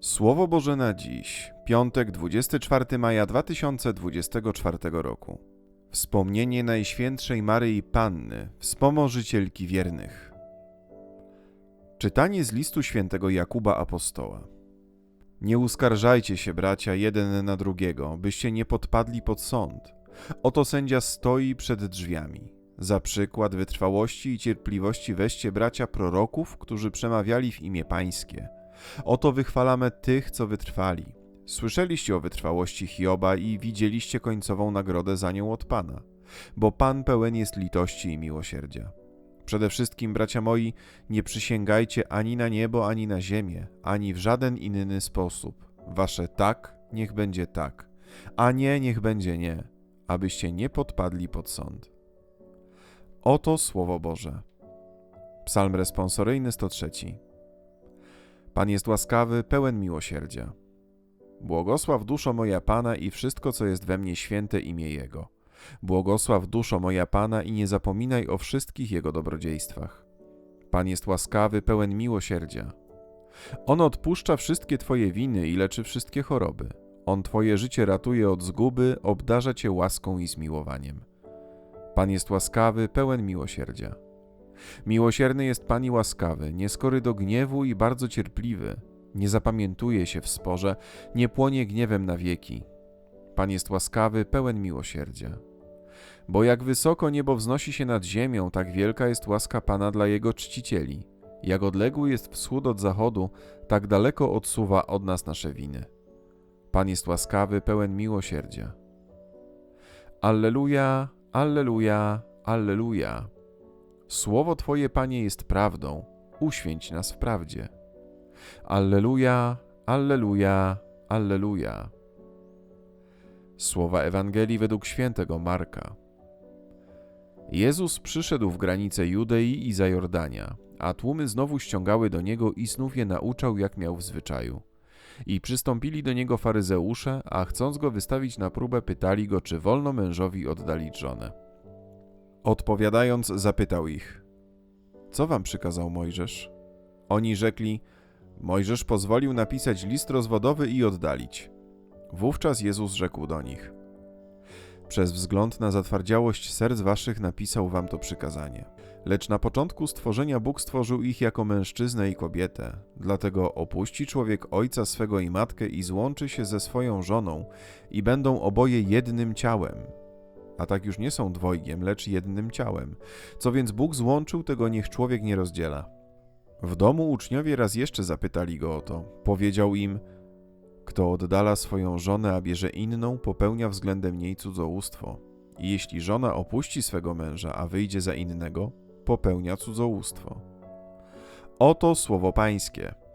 Słowo Boże na dziś, piątek 24 maja 2024 roku. Wspomnienie Najświętszej Maryi Panny, wspomożycielki wiernych. Czytanie z listu świętego Jakuba Apostoła. Nie uskarżajcie się, bracia, jeden na drugiego, byście nie podpadli pod sąd. Oto sędzia stoi przed drzwiami. Za przykład wytrwałości i cierpliwości weźcie bracia proroków, którzy przemawiali w imię Pańskie. Oto wychwalamy tych, co wytrwali. Słyszeliście o wytrwałości Hioba i widzieliście końcową nagrodę za nią od Pana, bo Pan pełen jest litości i miłosierdzia. Przede wszystkim, bracia moi, nie przysięgajcie ani na niebo, ani na ziemię, ani w żaden inny sposób. Wasze tak niech będzie tak, a nie niech będzie nie, abyście nie podpadli pod sąd. Oto Słowo Boże. Psalm responsoryjny 103. Pan jest łaskawy, pełen miłosierdzia. Błogosław duszo moja Pana i wszystko, co jest we mnie święte imię Jego. Błogosław duszo moja Pana i nie zapominaj o wszystkich Jego dobrodziejstwach. Pan jest łaskawy, pełen miłosierdzia. On odpuszcza wszystkie Twoje winy i leczy wszystkie choroby. On Twoje życie ratuje od zguby, obdarza Cię łaską i zmiłowaniem. Pan jest łaskawy, pełen miłosierdzia. Miłosierny jest Pan i łaskawy, nieskory do gniewu i bardzo cierpliwy. Nie zapamiętuje się w sporze, nie płonie gniewem na wieki. Pan jest łaskawy, pełen miłosierdzia. Bo jak wysoko niebo wznosi się nad ziemią, tak wielka jest łaska Pana dla Jego czcicieli. Jak odległy jest wschód od zachodu, tak daleko odsuwa od nas nasze winy. Pan jest łaskawy, pełen miłosierdzia. Alleluja, Alleluja, Alleluja. Słowo Twoje, Panie, jest prawdą, uświęć nas w prawdzie. Alleluja, Alleluja, Alleluja. Słowa Ewangelii według świętego Marka. Jezus przyszedł w granice Judei i Zajordania, a tłumy znowu ściągały do niego i znów je nauczał, jak miał w zwyczaju. I przystąpili do niego faryzeusze, a chcąc go wystawić na próbę, pytali go, czy wolno mężowi oddalić żonę. Odpowiadając, zapytał ich: Co wam przykazał Mojżesz? Oni rzekli: Mojżesz pozwolił napisać list rozwodowy i oddalić. Wówczas Jezus rzekł do nich: Przez wzgląd na zatwardziałość serc waszych napisał wam to przykazanie. Lecz na początku stworzenia Bóg stworzył ich jako mężczyznę i kobietę. Dlatego opuści człowiek ojca swego i matkę i złączy się ze swoją żoną, i będą oboje jednym ciałem. A tak już nie są dwojgiem, lecz jednym ciałem. Co więc Bóg złączył, tego niech człowiek nie rozdziela. W domu uczniowie raz jeszcze zapytali go o to. Powiedział im: Kto oddala swoją żonę, a bierze inną, popełnia względem niej cudzołóstwo. I jeśli żona opuści swego męża, a wyjdzie za innego, popełnia cudzołóstwo. Oto słowo Pańskie.